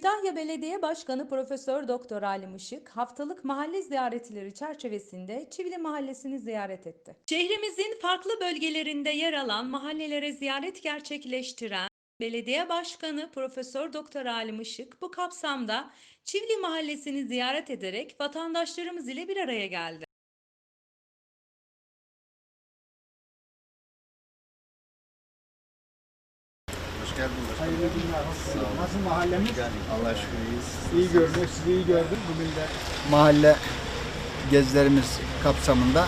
Kütahya Belediye Başkanı Profesör Doktor Ali Işık haftalık mahalle ziyaretleri çerçevesinde Çivili Mahallesi'ni ziyaret etti. Şehrimizin farklı bölgelerinde yer alan mahallelere ziyaret gerçekleştiren Belediye Başkanı Profesör Doktor Ali Işık bu kapsamda Çivili Mahallesi'ni ziyaret ederek vatandaşlarımız ile bir araya geldi. Hoş geldin başkanım. Hayırlı günler. Nasıl mahallemiz? Allah şükür iyiyiz. İyi görünüyor, sizi iyi gördüm. Bugün de mahalle gezilerimiz kapsamında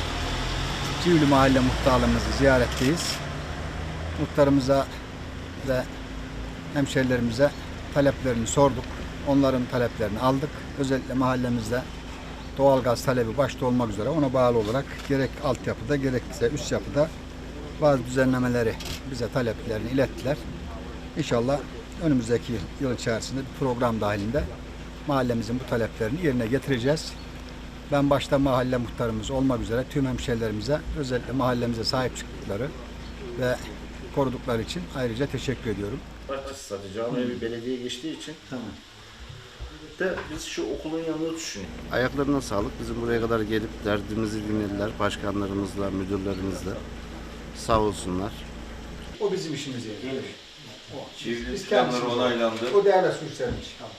Civli Mahalle Muhtarlığımızı ziyaretteyiz. Muhtarımıza ve hemşerilerimize taleplerini sorduk. Onların taleplerini aldık. Özellikle mahallemizde doğalgaz talebi başta olmak üzere ona bağlı olarak gerek altyapıda gerekse üst yapıda bazı düzenlemeleri bize taleplerini ilettiler. İnşallah önümüzdeki yıl içerisinde bir program dahilinde mahallemizin bu taleplerini yerine getireceğiz. Ben başta mahalle muhtarımız olmak üzere tüm hemşehrilerimize özellikle mahallemize sahip çıktıkları ve korudukları için ayrıca teşekkür ediyorum. Bahçesi satacağım evi belediye geçtiği için. Tamam. De biz şu okulun yanını düşünüyoruz. Ayaklarına sağlık. Bizim buraya kadar gelip derdimizi dinlediler. Başkanlarımızla, müdürlerimizle. Sağ olsunlar. O bizim işimiz yani. Çiftlik Biz planları kendimiz- onaylandı. O değerle sürslenmiş. Tamam.